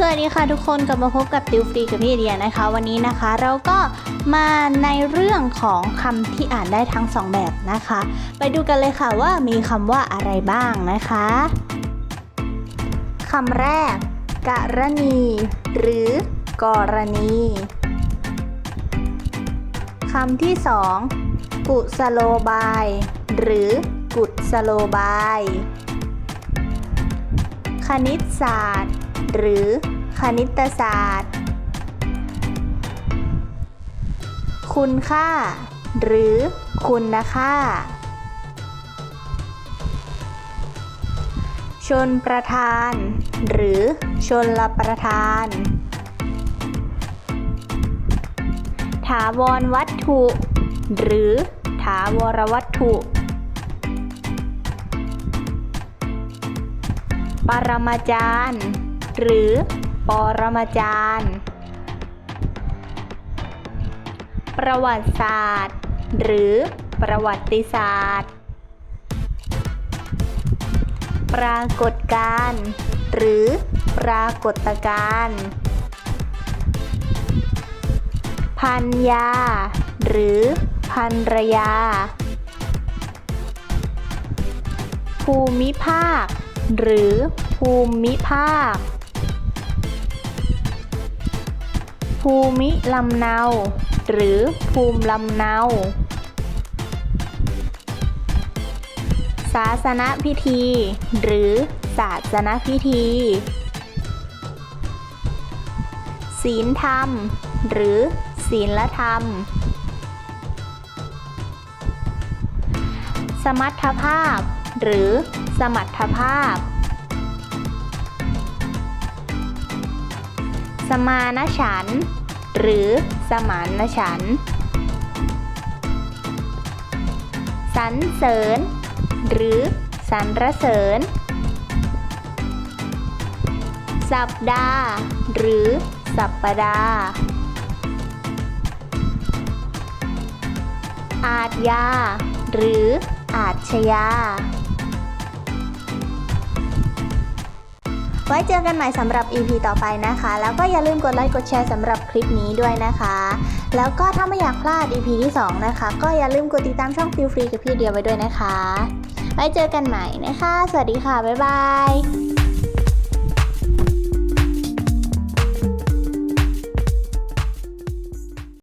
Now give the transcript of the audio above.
สวัสดีค่ะทุกคนกลับมาพบกับติวฟรีกับพี่เดียนะคะ วันนี้นะคะเราก็มาในเรื่องของคำที่อ่านได้ทั้งสองแบบนะคะ ไปดูกันเลยค่ะว่ามีคำว่าอะไรบ้างนะคะคำแรก กรณี หรือกรณีคำที่สองกุสโลบาย หรือกุศโลบาย คณิตศาสตร์ หรือคณิตศาสตร์ คุณค่า หรือคุณค่า ชนประธาน หรือชนลประธาน ถาวรวัตถุ หรือถาวรวัตถุ ปรมาจารย์ หรือปรมาจารย์ ประวัติศาสตร์ หรือประวัติศาสตร์ ปรากฏการณ์หรือปรากฏการณ์พันยา หรือพันรยา ภูมิภาค หรือภูมิภาค ภูมิลำเนา หรือภูมิลำเนา ศาสนพิธี หรือศาสนพิธี ศีลธรรม หรือศีลธรรม สมรรถภาพ หรือสมรรถภาพ สมานฉัน หรือสมานฉันสรรเสริญ หรือสรรเสริญ สัปดาห์ หรือสัปดาห์อาทยา หรืออาชญา ไว้เจอกันใหม่สำหรับ EP ต่อไปนะคะ แล้วก็อย่าลืมกดไลค์กดแชร์สำหรับคลิปนี้ด้วยนะคะ แล้วก็ถ้าไม่อยากพลาด EP ที่ 2 นะคะ ก็อย่าลืมกดติดตามช่องฟิลฟรีกับพี่เดียวไว้ด้วยนะคะ ไว้เจอกันใหม่นะคะ สวัสดีค่ะ บ๊ายบาย